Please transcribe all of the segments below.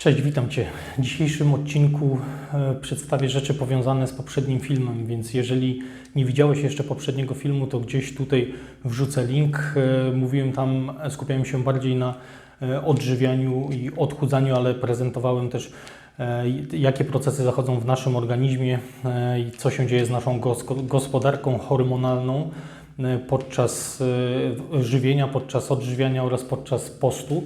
Cześć, witam Cię. W dzisiejszym odcinku e, przedstawię rzeczy powiązane z poprzednim filmem, więc jeżeli nie widziałeś jeszcze poprzedniego filmu, to gdzieś tutaj wrzucę link. E, Mówiłem tam, skupiałem się bardziej na e, odżywianiu i odchudzaniu, ale prezentowałem też jakie procesy zachodzą w naszym organizmie i co się dzieje z naszą gospodarką hormonalną podczas żywienia, podczas odżywiania oraz podczas postu.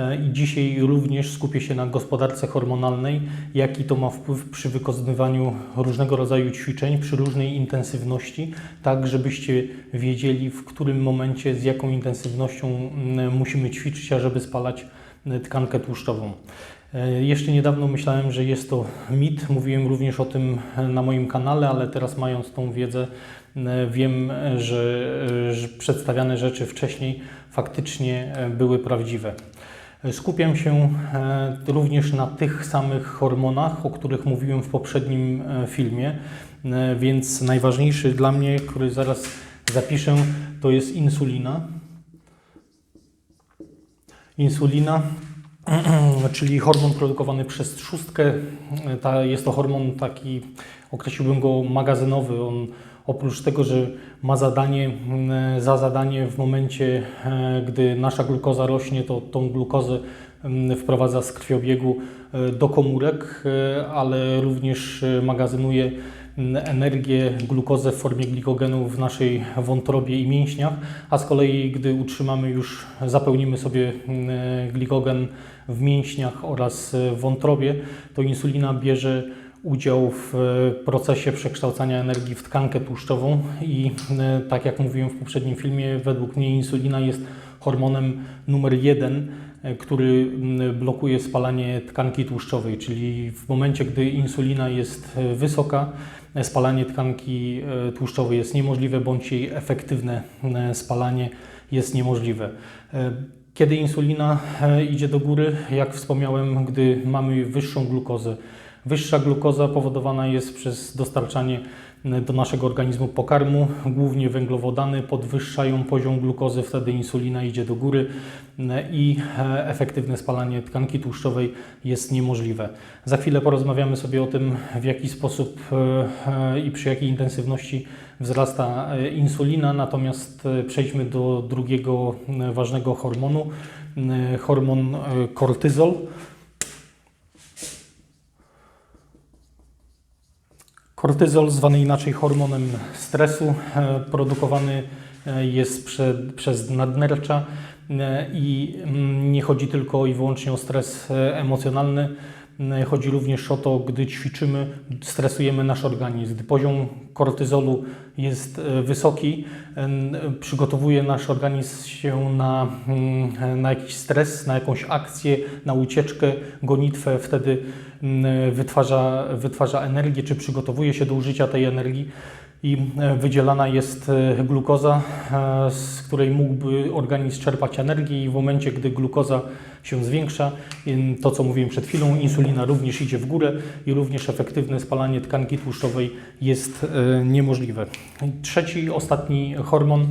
E, I dzisiaj również skupię się na gospodarce hormonalnej, jaki to ma wpływ przy wykonywaniu różnego rodzaju ćwiczeń, przy różnej intensywności, tak żebyście wiedzieli, w którym momencie, z jaką intensywnością musimy ćwiczyć, ażeby spalać mm, tkankę tłuszczową. E, Jeszcze niedawno myślałem, że jest to mit. Mówiłem również o tym e, na moim kanale, ale teraz mając tą wiedzę, e, wiem, e, że, e, że przedstawiane rzeczy wcześniej faktycznie e, były prawdziwe. Skupiam się e, również na tych samych hormonach, o których mówiłem w poprzednim e, filmie, E, więc najważniejszy dla mnie, który zaraz zapiszę, to jest insulina. Insulina czyli hormon produkowany przez trzustkę. Jest to hormon taki, określiłbym go magazynowy. On oprócz tego, że ma zadanie, mm, za zadanie w momencie, e, gdy nasza glukoza rośnie, to tą glukozę mm, wprowadza z krwiobiegu e, do komórek, e, ale również magazynuje mm, energię, glukozę w formie glikogenu w naszej wątrobie i mięśniach, a z kolei gdy utrzymamy już, zapełnimy sobie glikogen w mięśniach oraz wątrobie, to insulina bierze udział w e, procesie przekształcania energii w tkankę tłuszczową i e, tak jak mówiłem w poprzednim filmie, według mnie insulina jest hormonem numer jeden, e, który blokuje spalanie tkanki tłuszczowej, czyli w momencie, gdy insulina jest wysoka, spalanie tkanki tłuszczowej jest niemożliwe, bądź jej efektywne spalanie jest niemożliwe. Kiedy insulina idzie do góry, jak wspomniałem, gdy mamy wyższą glukozę. Wyższa glukoza powodowana jest przez dostarczanie e, do naszego organizmu pokarmu, głównie węglowodany podwyższają poziom glukozy, wtedy insulina idzie do góry e, i e, efektywne spalanie tkanki tłuszczowej jest niemożliwe. Za chwilę porozmawiamy sobie o tym, w jaki sposób i przy jakiej intensywności wzrasta insulina, natomiast przejdźmy do drugiego ważnego hormonu, hormon kortyzol. Kortyzol, zwany inaczej hormonem stresu, e, produkowany e, jest prze, przez nadnercza e, i mm, nie chodzi tylko i wyłącznie o stres emocjonalny. E, Chodzi również o to, gdy ćwiczymy, stresujemy nasz organizm. Gdy poziom kortyzolu jest e, wysoki, przygotowuje nasz organizm się na, mm, na jakiś stres, na jakąś akcję, na ucieczkę, gonitwę, wtedy mm, wytwarza, wytwarza energię, czy przygotowuje się do użycia tej energii i e, wydzielana jest e, glukoza, e, z której mógłby organizm czerpać energię i w momencie, gdy glukoza się zwiększa, to co mówiłem przed chwilą, insulina również idzie w górę i również efektywne spalanie tkanki tłuszczowej jest niemożliwe. Trzeci, ostatni hormon,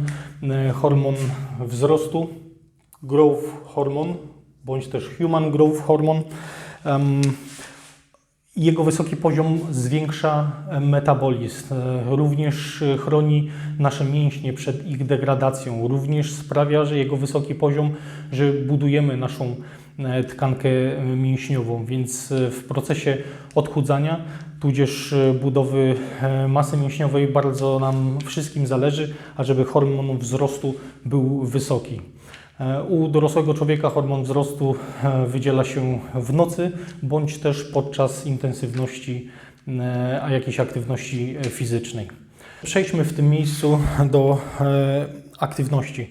hormon wzrostu, growth hormon, bądź też human growth hormon. Jego wysoki poziom zwiększa metabolizm, e, również e, chroni nasze mięśnie przed ich degradacją, również sprawia, że jego wysoki poziom, że budujemy naszą e, tkankę mięśniową, więc w procesie odchudzania, tudzież budowy masy mięśniowej bardzo nam wszystkim zależy, ażeby hormon wzrostu był wysoki. U dorosłego człowieka hormon wzrostu e, wydziela się w nocy bądź też podczas intensywności, e, a jakiejś aktywności e, fizycznej. Przejdźmy w tym miejscu do aktywności.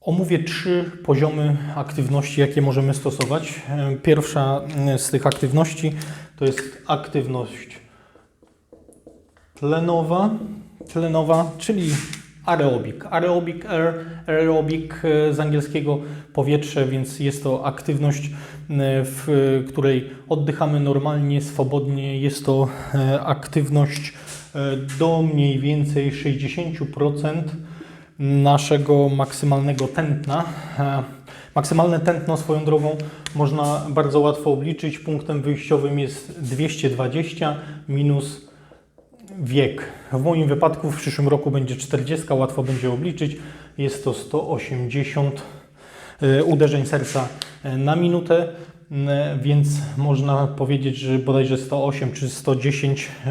Omówię trzy poziomy aktywności, jakie możemy stosować. Pierwsza z tych aktywności to jest aktywność tlenowa, tlenowa czyli aerobik. Aerobic air, aerobic e, z angielskiego powietrze, więc jest to aktywność, e, w której oddychamy normalnie, swobodnie. Jest to e, aktywność do mniej więcej 60% naszego maksymalnego tętna. Maksymalne tętno swoją drogą można bardzo łatwo obliczyć. Punktem wyjściowym jest 220 minus wiek. W moim wypadku w przyszłym roku będzie 40, łatwo będzie obliczyć. Jest to 180 y, uderzeń serca y, na minutę, y, więc można powiedzieć, że bodajże 108 czy 110 y,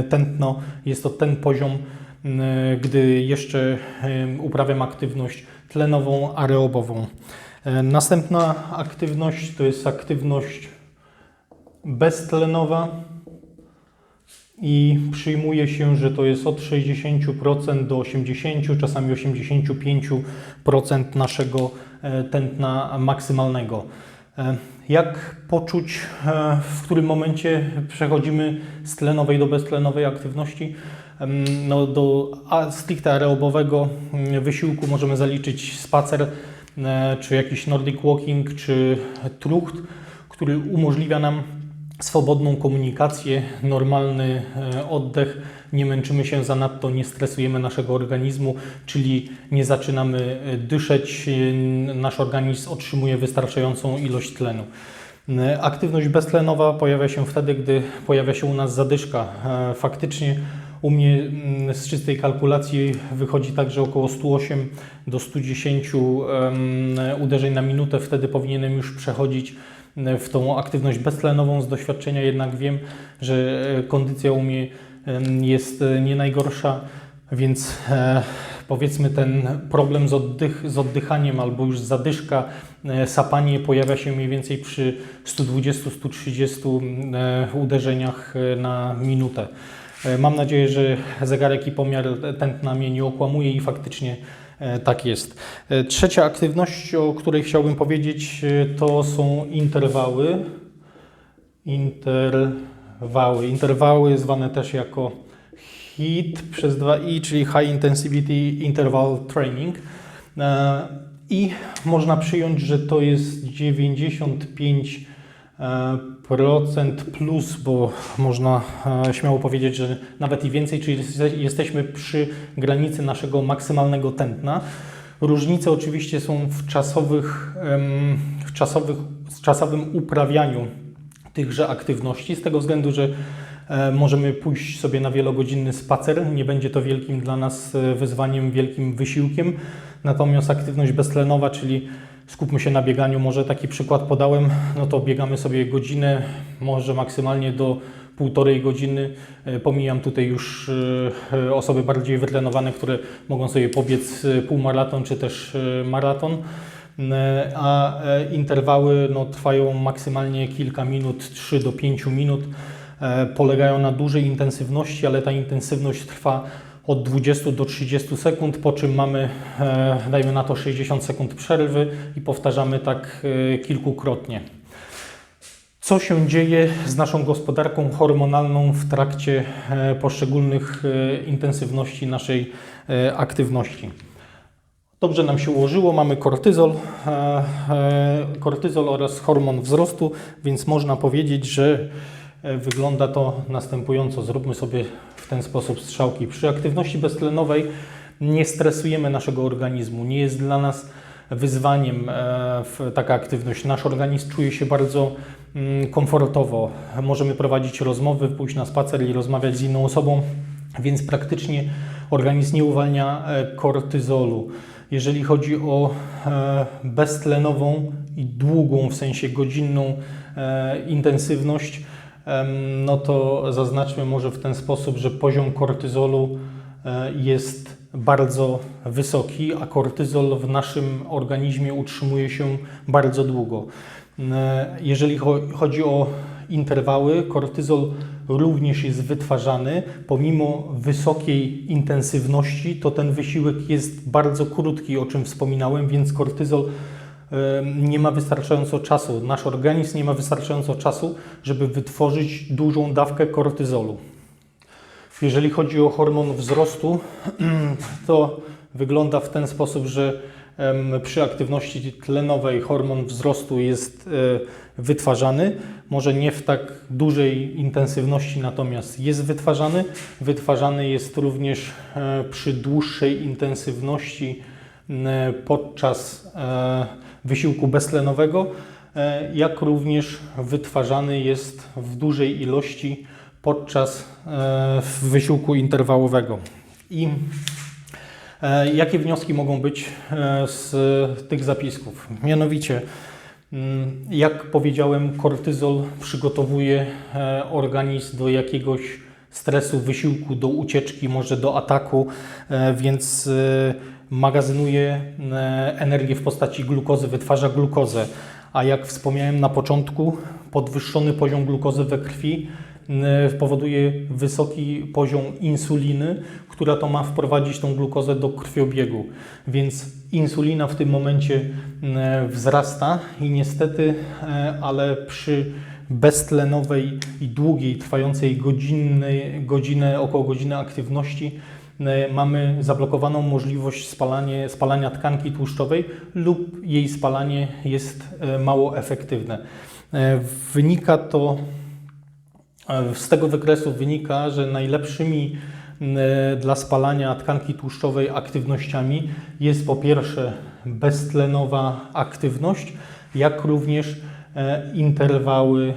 y, tętno jest to ten poziom, gdy jeszcze uprawiam aktywność tlenową, aerobową. Y, Następna aktywność to jest aktywność beztlenowa i przyjmuje się, że to jest od 60% do 80%, czasami 85% naszego e, tętna maksymalnego. E, Jak poczuć, e, w którym momencie przechodzimy z tlenowej do beztlenowej aktywności? No, do stricte aerobowego mm, wysiłku możemy zaliczyć spacer, czy jakiś Nordic Walking, czy trucht, który umożliwia nam swobodną komunikację, normalny e, oddech, nie męczymy się zanadto, nie stresujemy naszego organizmu, czyli nie zaczynamy e, dyszeć, e, nasz organizm otrzymuje wystarczającą ilość tlenu. Aktywność beztlenowa pojawia się wtedy, gdy pojawia się u nas zadyszka. Faktycznie u mnie mm, z czystej kalkulacji wychodzi tak, że około 108 do 110 em, uderzeń na minutę. Wtedy powinienem już przechodzić e, w tą aktywność beztlenową. Z doświadczenia jednak wiem, że e, kondycja u mnie jest e, nie najgorsza, więc powiedzmy ten problem z, oddych, z oddychaniem albo już zadyszka, sapanie pojawia się mniej więcej przy 120-130 e, uderzeniach na minutę. E, Mam nadzieję, że zegarek i pomiar tętna mnie nie okłamuje i faktycznie e, tak jest. E, Trzecia aktywność, o której chciałbym powiedzieć, to są interwały. Interwały. Interwały zwane też jako HIIT przez 2i, czyli High Intensity Interval Training. I można przyjąć, że to jest 95 e, procent plus, bo można e, śmiało powiedzieć, że nawet i więcej, czyli jeste- jesteśmy przy granicy naszego maksymalnego tętna. Różnice oczywiście są w czasowych, w czasowych, czasowym uprawianiu tychże aktywności, z tego względu, że e, możemy pójść sobie na wielogodzinny spacer, nie będzie to wielkim dla nas e, wyzwaniem, wielkim wysiłkiem, natomiast aktywność beztlenowa, czyli skupmy się na bieganiu, może taki przykład podałem, no to biegamy sobie godzinę, może maksymalnie do półtorej godziny. E, Pomijam tutaj już e, osoby bardziej wytrenowane, które mogą sobie pobiec e, półmaraton czy też maraton. A interwały no, trwają maksymalnie kilka minut, 3 do 5 minut. Polegają na dużej intensywności, ale ta intensywność trwa od 20 do 30 sekund, po czym mamy, e, dajmy na to 60 sekund przerwy i powtarzamy tak e, kilkukrotnie. Co się dzieje z naszą gospodarką hormonalną w trakcie e, poszczególnych intensywności naszej aktywności? Dobrze nam się ułożyło, mamy kortyzol, kortyzol oraz hormon wzrostu, więc można powiedzieć, że wygląda to następująco. Zróbmy sobie w ten sposób strzałki. Przy aktywności beztlenowej nie stresujemy naszego organizmu, nie jest dla nas wyzwaniem e, taka aktywność. Nasz organizm czuje się bardzo mm, komfortowo. Możemy prowadzić rozmowy, pójść na spacer i rozmawiać z inną osobą, więc praktycznie organizm nie uwalnia e, kortyzolu. Jeżeli chodzi o e, beztlenową i długą, w sensie godzinną e, intensywność, no to zaznaczmy może w ten sposób, że poziom kortyzolu e, jest bardzo wysoki, a kortyzol w naszym organizmie utrzymuje się bardzo długo. Jeżeli cho- chodzi o interwały, kortyzol również jest wytwarzany. Pomimo wysokiej intensywności, to ten wysiłek jest bardzo krótki, o czym wspominałem, więc kortyzol nie ma wystarczająco czasu. Nasz organizm nie ma wystarczająco czasu, żeby wytworzyć dużą dawkę kortyzolu. Jeżeli chodzi o hormon wzrostu, to wygląda w ten sposób, że przy aktywności tlenowej hormon wzrostu jest e, wytwarzany. Może nie w tak dużej intensywności, natomiast jest wytwarzany. Wytwarzany jest również e, przy dłuższej intensywności podczas e, wysiłku beztlenowego, e, jak również wytwarzany jest w dużej ilości podczas e, wysiłku interwałowego. I e, jakie wnioski mogą być z tych zapisków? Mianowicie, mm, jak powiedziałem, kortyzol przygotowuje organizm do jakiegoś stresu, wysiłku, do ucieczki, może do ataku, więc magazynuje e, energię w postaci glukozy, wytwarza glukozę. A jak wspomniałem na początku, podwyższony poziom glukozy we krwi e, powoduje wysoki poziom insuliny, która to ma wprowadzić tą glukozę do krwiobiegu. Więc insulina w tym momencie e, wzrasta i niestety, ale przy beztlenowej i długiej, trwającej godziny, godzinę, około godziny aktywności mamy zablokowaną możliwość spalanie, spalania tkanki tłuszczowej lub jej spalanie jest e, mało efektywne. E, Wynika to E, Z tego wykresu wynika, że najlepszymi e, dla spalania tkanki tłuszczowej aktywnościami jest po pierwsze beztlenowa aktywność, jak również e, interwały,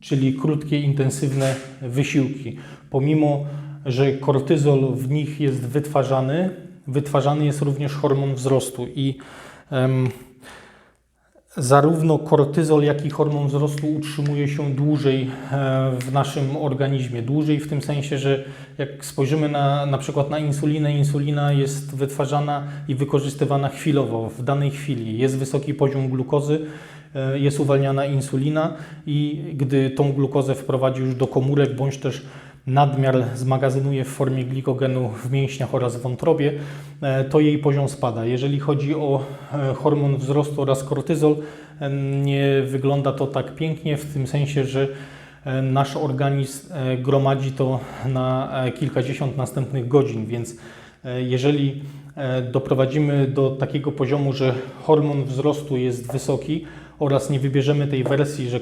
czyli krótkie, intensywne wysiłki. Pomimo, że kortyzol w nich jest wytwarzany, wytwarzany jest również hormon wzrostu i em, Zarówno kortyzol, jak i hormon wzrostu utrzymuje się dłużej e, w naszym organizmie. Dłużej w tym sensie, że jak spojrzymy na, na przykład na insulinę, insulina jest wytwarzana i wykorzystywana chwilowo, w danej chwili. Jest wysoki poziom glukozy, e, jest uwalniana insulina i gdy tą glukozę wprowadzi już do komórek, bądź też nadmiar zmagazynuje w formie glikogenu w mięśniach oraz wątrobie, e, to jej poziom spada. Jeżeli chodzi o e, hormon wzrostu oraz kortyzol, e, nie wygląda to tak pięknie w tym sensie, że nasz organizm gromadzi to na kilkadziesiąt następnych godzin, więc jeżeli doprowadzimy do takiego poziomu, że hormon wzrostu jest wysoki oraz nie wybierzemy tej wersji, że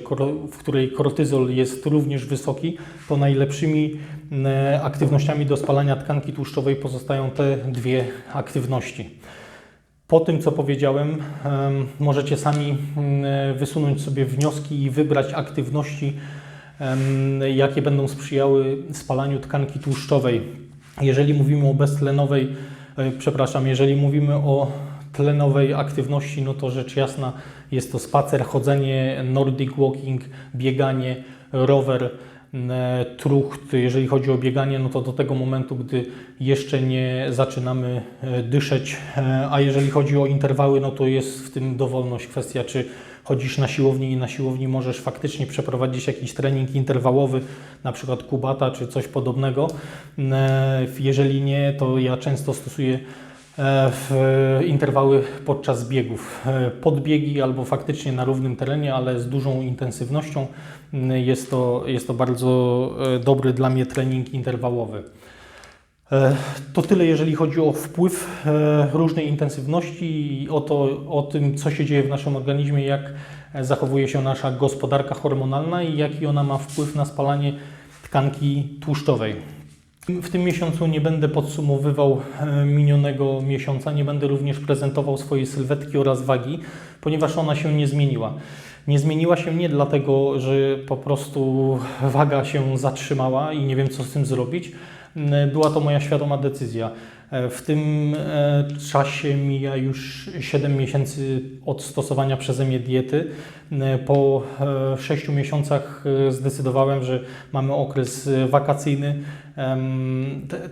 w której kortyzol jest również wysoki, to najlepszymi e, aktywnościami do spalania tkanki tłuszczowej pozostają te dwie aktywności. Po tym, co powiedziałem, em, możecie sami mm, wysunąć sobie wnioski i wybrać aktywności, jakie będą sprzyjały spalaniu tkanki tłuszczowej. Jeżeli mówimy o beztlenowej, e, przepraszam, jeżeli mówimy o tlenowej aktywności, no to rzecz jasna jest to spacer, chodzenie, nordic walking, bieganie, rower, trucht. Jeżeli chodzi o bieganie, no to do tego momentu, gdy jeszcze nie zaczynamy e, dyszeć, E, a jeżeli chodzi o interwały, no to jest w tym dowolność. Kwestia, czy chodzisz na siłowni i na siłowni możesz faktycznie przeprowadzić jakiś trening interwałowy, na przykład kubata czy coś podobnego. Jeżeli nie, to ja często stosuję w interwały podczas biegów. E, Podbiegi albo faktycznie na równym terenie, ale z dużą intensywnością. Mm, Jest to, jest to bardzo e, dobry dla mnie trening interwałowy. E, To tyle, jeżeli chodzi o wpływ e, różnej intensywności i o, to, o tym, co się dzieje w naszym organizmie, jak e, zachowuje się nasza gospodarka hormonalna i jaki ona ma wpływ na spalanie tkanki tłuszczowej. W tym miesiącu nie będę podsumowywał e, minionego miesiąca, nie będę również prezentował swojej sylwetki oraz wagi, ponieważ ona się nie zmieniła. Nie zmieniła się nie dlatego, że po prostu waga się zatrzymała i nie wiem, co z tym zrobić. M, Była to moja świadoma decyzja. E, W tym e, czasie mija już 7 miesięcy od stosowania przeze mnie diety. M, Po 6 miesiącach e, zdecydowałem, że mamy okres e, wakacyjny.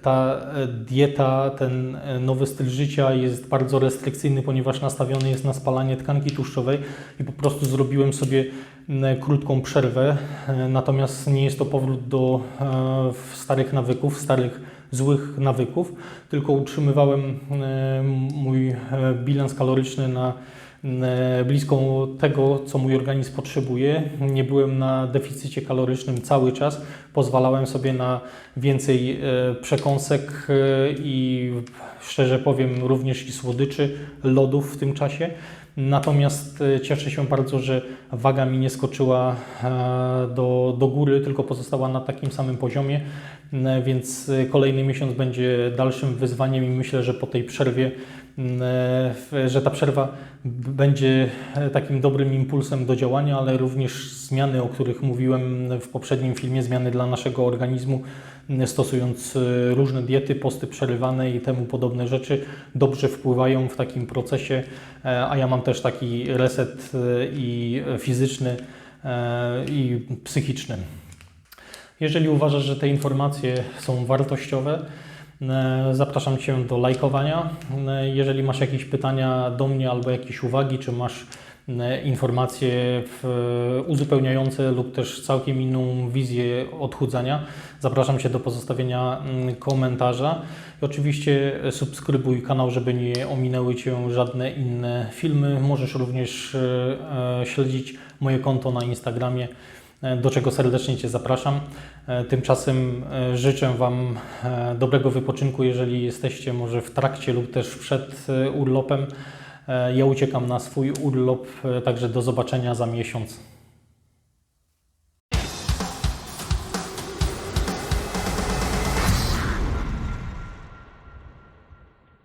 Ta e, dieta, ten e, nowy styl życia jest bardzo restrykcyjny, ponieważ nastawiony jest na spalanie tkanki tłuszczowej i po prostu zrobiłem sobie krótką przerwę. E, Natomiast nie jest to powrót do e, starych nawyków, starych złych nawyków, tylko utrzymywałem e, mój e, bilans kaloryczny na e, blisko tego, co mój organizm potrzebuje. Nie byłem na deficycie kalorycznym cały czas. Pozwalałem sobie na więcej e, przekąsek e, i szczerze powiem również i słodyczy, lodów w tym czasie. Natomiast cieszę się bardzo, że waga mi nie skoczyła do, do góry, tylko pozostała na takim samym poziomie, więc kolejny miesiąc będzie dalszym wyzwaniem i myślę, że po tej przerwie że ta przerwa będzie e, takim dobrym impulsem do działania, ale również zmiany, o których mówiłem w poprzednim filmie, zmiany dla naszego organizmu, m, stosując e, różne diety, posty przerywane i temu podobne rzeczy, dobrze wpływają w takim procesie, e, a ja mam też taki reset e, i fizyczny, e, i psychiczny. Jeżeli uważasz, że te informacje są wartościowe, e, zapraszam Cię do lajkowania. E, Jeżeli masz jakieś pytania do mnie albo jakieś uwagi, czy masz e, informacje uzupełniające lub też całkiem inną wizję odchudzania, zapraszam Cię do pozostawienia mm, komentarza. I oczywiście subskrybuj kanał, żeby nie ominęły Cię żadne inne filmy. Możesz również e, e, śledzić moje konto na Instagramie e, do czego serdecznie Cię zapraszam. E, Tymczasem e, życzę Wam e, dobrego wypoczynku, jeżeli jesteście może w trakcie lub też przed e, urlopem. E, Ja uciekam na swój urlop, e, także do zobaczenia za miesiąc.